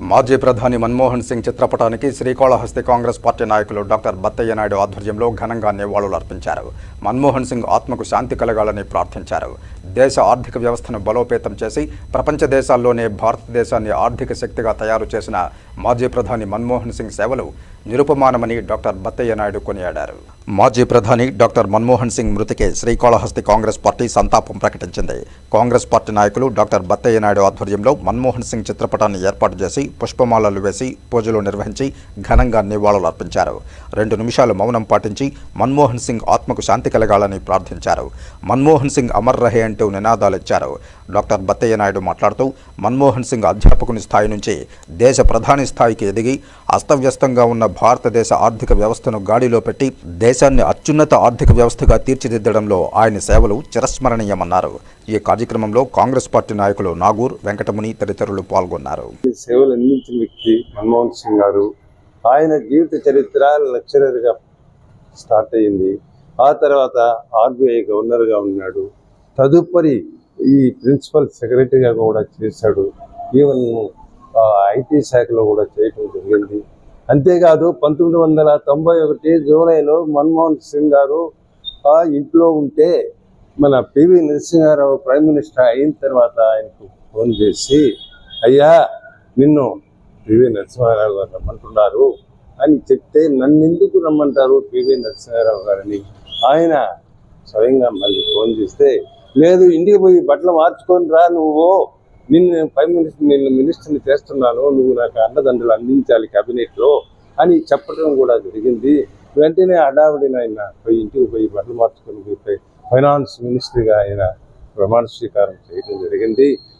మాజీ ప్రధాని మన్మోహన్ సింగ్ చిత్రపటానికి శ్రీకాళహస్తి కాంగ్రెస్ పార్టీ నాయకులు డాక్టర్ బత్తయ్య నాయుడు ఆధ్వర్యంలో ఘనంగా నివాళులు అర్పించారు. మన్మోహన్ సింగ్ ఆత్మకు శాంతి కలగాలని ప్రార్థించారు. దేశ ఆర్థిక వ్యవస్థను బలోపేతం చేసి ప్రపంచ దేశాల్లోనే భారతదేశాన్ని ఆర్థిక శక్తిగా తయారు చేసిన మాజీ ప్రధాని మన్మోహన్ సింగ్ సేవలు నిరుపమానమని డాక్టర్ బత్తయ్య నాయుడు కొనియాడారు. మాజీ ప్రధాని డాక్టర్ మన్మోహన్ సింగ్ మృతికి శ్రీకాళహస్తి కాంగ్రెస్ పార్టీ సంతాపం ప్రకటించింది. కాంగ్రెస్ పార్టీ నాయకులు డాక్టర్ బత్తయ్య నాయుడు ఆధ్వర్యంలో మన్మోహన్ సింగ్ చిత్రపటాన్ని ఏర్పాటు చేసి పుష్పమాలలు వేసి పూజలు నిర్వహించి ఘనంగా నివాళులు అర్పించారు రెండు నిమిషాలు మౌనం పాటించి మన్మోహన్ సింగ్ ఆత్మకు శాంతి కలగాలని ప్రార్థించారు. మన్మోహన్ సింగ్ అమర్ రహే అంటూ నినాదాలిచ్చారు. డాక్టర్ బత్తయ్య నాయుడు మాట్లాడుతూ మన్మోహన్ సింగ్ అధ్యాపకుని స్థాయి నుంచి దేశ ప్రధాని స్థాయికి ఎదిగి అస్తవ్యస్తంగా ఉన్న భారతదేశ ఆర్థిక వ్యవస్థను గాడిలో పెట్టి దేశాన్ని అత్యున్నత ఆర్థిక వ్యవస్థగా తీర్చిదిద్దడంలో ఆయన సేవలు చిరస్మరణీయమన్నారు. ఈ కార్యక్రమంలో కాంగ్రెస్ పార్టీ నాయకులు నాగూర్ వెంకటముని తదితరులు పాల్గొన్నారు. సేవలు అందించిన వ్యక్తి మన్మోహన్ సింగ్ గారు ఆయన జీవిత చరిత్ర లెక్చరర్గా స్టార్ట్ అయింది ఆ తర్వాత ఆర్బీఐ గవర్నర్గా ఉన్నాడు. తదుపరి ఈ ప్రిన్సిపల్ సెక్రటరీగా కూడా చేశాడు. ఈవెన్ ఐటీ శాఖలో కూడా చేయటం జరిగింది. అంతేకాదు పంతొమ్మిది వందల తొంభై ఒకటి జూలైలో మన్మోహన్ సింగ్ గారు ఆ ఇంట్లో ఉంటే మన పివి నరసింహారావు ప్రైమ్ మినిస్టర్ అయిన తర్వాత ఆయనకు ఫోన్ చేసి అయ్యా నిన్ను పివి నరసింహారావు గారు రమ్మంటున్నారు అని చెప్తే నన్ను ఎందుకు రమ్మంటారు పివి నరసింహారావు గారని? ఆయన స్వయంగా మళ్ళీ ఫోన్ చేస్తే లేదు ఇంటికి పోయి బట్టలు మార్చుకొని రా నువ్వు. నిన్ను ప్రైమ్ మినిస్టర్ నిన్ను మినిస్టర్ని చేస్తున్నాను నువ్వు నాకు అండదండలు అందించాలి క్యాబినెట్లో అని చెప్పడం కూడా జరిగింది. వెంటనే అడావిడిన ఆయన పోయి ఇంటికి పోయి బట్టలు మార్చుకొని పోయి ఫైనాన్స్ మినిస్టర్గా ఆయన ప్రమాణ స్వీకారం చేయడం జరిగింది.